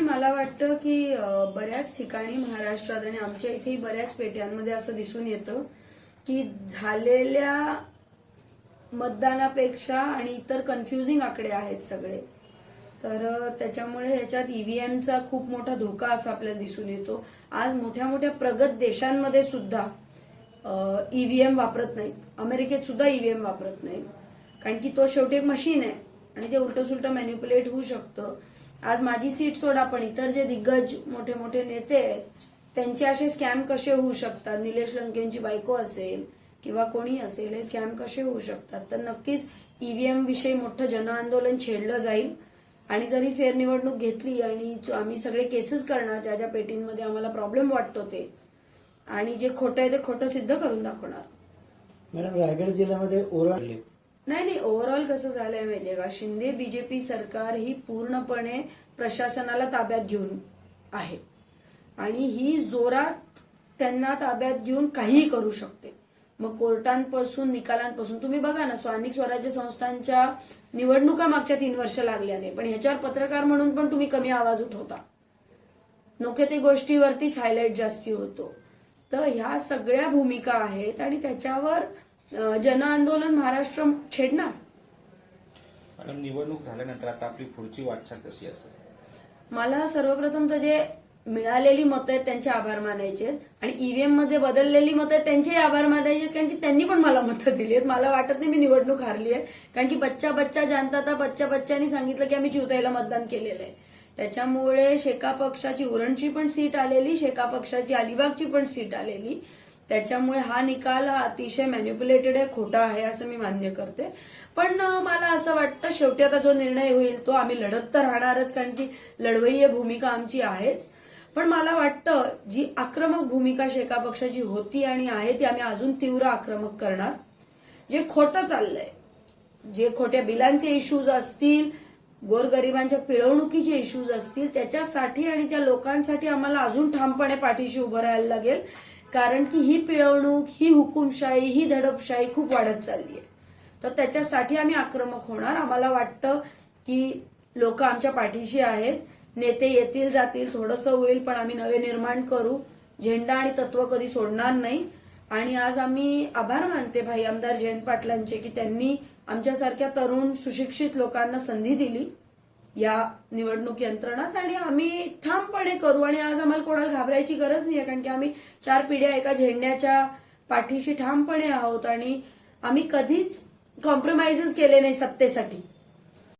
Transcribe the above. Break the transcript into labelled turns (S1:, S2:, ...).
S1: मला वाटतं की बऱ्याच ठिकाणी महाराष्ट्रात आणि आमच्या इथेही बऱ्याच पेट्यांमध्ये असं दिसून येतं की झालेल्या मतदानापेक्षा आणि इतर कन्फ्युजिंग आकडे आहेत सगळे. तर त्याच्यामुळे ह्याच्यात ईव्हीएमचा खूप मोठा धोका असा आपल्याला दिसून येतो. आज मोठ्या मोठ्या प्रगत देशांमध्ये सुद्धा ईव्हीएम वापरत नाहीत. अमेरिकेत सुद्धा ईव्हीएम वापरत नाहीत. कारण की तो शेवटी एक मशीन आहे आणि ते उलट सुलट मॅन्युप्युलेट होऊ शकतं. आज माझी सीट सोडा पण इतर जे दिग्गज मोठे मोठे नेते आहेत त्यांचे असे स्कॅम कसे होऊ शकतात? निलेश लंकेंची बायको असेल किंवा कोणी असेल हे स्कॅम कसे होऊ शकतात? तर नक्कीच ईव्हीएम विषयी मोठं जनआंदोलन छेडलं जाईल. आणि जरी फेरनिवडणूक घेतली आणि आम्ही सगळे केसेस करणार ज्या ज्या पेटींमध्ये आम्हाला प्रॉब्लेम वाटतो ते आणि जे खोटं आहे ते खोटं सिद्ध करून दाखवणार.
S2: मॅडम रायगड जिल्ह्यामध्ये ओरडले
S1: नाही नाही ओव्हरऑल कसं झालंय माहितीये का? शिंदे बीजेपी सरकार ही पूर्णपणे प्रशासनाला ताब्यात घेऊन आहे. आणि ही जोरात त्यांना ताब्यात घेऊन काहीही करू शकते. मग कोर्टांपासून निकालांपासून तुम्ही बघा ना स्थानिक स्वराज्य संस्थांच्या निवडणुका मागच्या तीन वर्ष लागल्याने पण ह्याच्यावर पत्रकार म्हणून पण तुम्ही कमी आवाज उठवता. नको ते गोष्टीवरतीच हायलाईट जास्ती होतो. तर ह्या सगळ्या भूमिका आहेत आणि त्याच्यावर अं, जनआंदोलन महाराष्ट्र छेडणार?
S3: मॅडम निवडणूक झाल्यानंतर आता आपली पुढची वाटचाल कशी असेल?
S1: मला सर्वप्रथम तर जे मिळालेली मतं आहेत त्यांचे आभार मानायचे आणि ईव्हीएममध्ये बदललेली मतं आहेत त्यांचेही आभार मानायचे कारण की त्यांनी पण मला मतं दिली आहेत. मला वाटत नाही मी निवडणूक हारली आहे. कारण की बच्चा बच्चा जानता था बच्चा बच्चानी सांगितलं की आम्ही चिवताईला मतदान केलेलं आहे. त्याच्यामुळे शेका पक्षाची उरणची पण सीट आलेली शेका पक्षाची अलिबागची पण सीट आलेली. त्याच्यामुळे हा निकाल हा अतिशय मॅन्युप्युलेटेड आहे खोटा आहे असं मी मान्य करते. पण मला असं वाटतं शेवटी आता जो निर्णय होईल तो आम्ही लढत तर राहणारच कारण की लढवय्य भूमिका आमची आहेच. पण मला वाटतं जी आक्रमक भूमिका शेका पक्षाची होती आणि आहे ती आम्ही अजून तीव्र आक्रमक करणार. जे खोटं चाललंय जे खोट्या बिलांचे इश्यूज असतील गोरगरिबांच्या पिळवणुकीचे इश्यूज असतील त्याच्यासाठी आणि त्या लोकांसाठी आम्हाला अजून ठामपणे पाठीशी उभं राहायला लागेल. कारण की ही पिळवणूक ही हुकुमशाही ही धडपशाही खूप वाढत चालली आहे तर त्याच्यासाठी आम्ही आक्रमक होणार. आम्हाला वाटतं की लोक आमच्या पाठीशी आहेत. नेते येतील जातील थोडंसं होईल पण आम्ही नवे निर्माण करू. झेंडा आणि तत्व कधी सोडणार नाही. आणि आज आम्ही आभार मानते भाई आमदार जयंत पाटलांचे की त्यांनी आमच्यासारख्या तरुण सुशिक्षित लोकांना संधी दिली या निवडणूक यंत्रणात. आणि आम्ही ठामपणे करू आणि आज आम्हाला कोणाला घाबरायची गरज नाही कारण की आम्ही चार पिढ्या एका झेंड्याच्या पाठीशी ठामपणे आहोत आणि आम्ही कधीच कॉम्प्रोमाइजेस केले नाही सत्तेसाठी.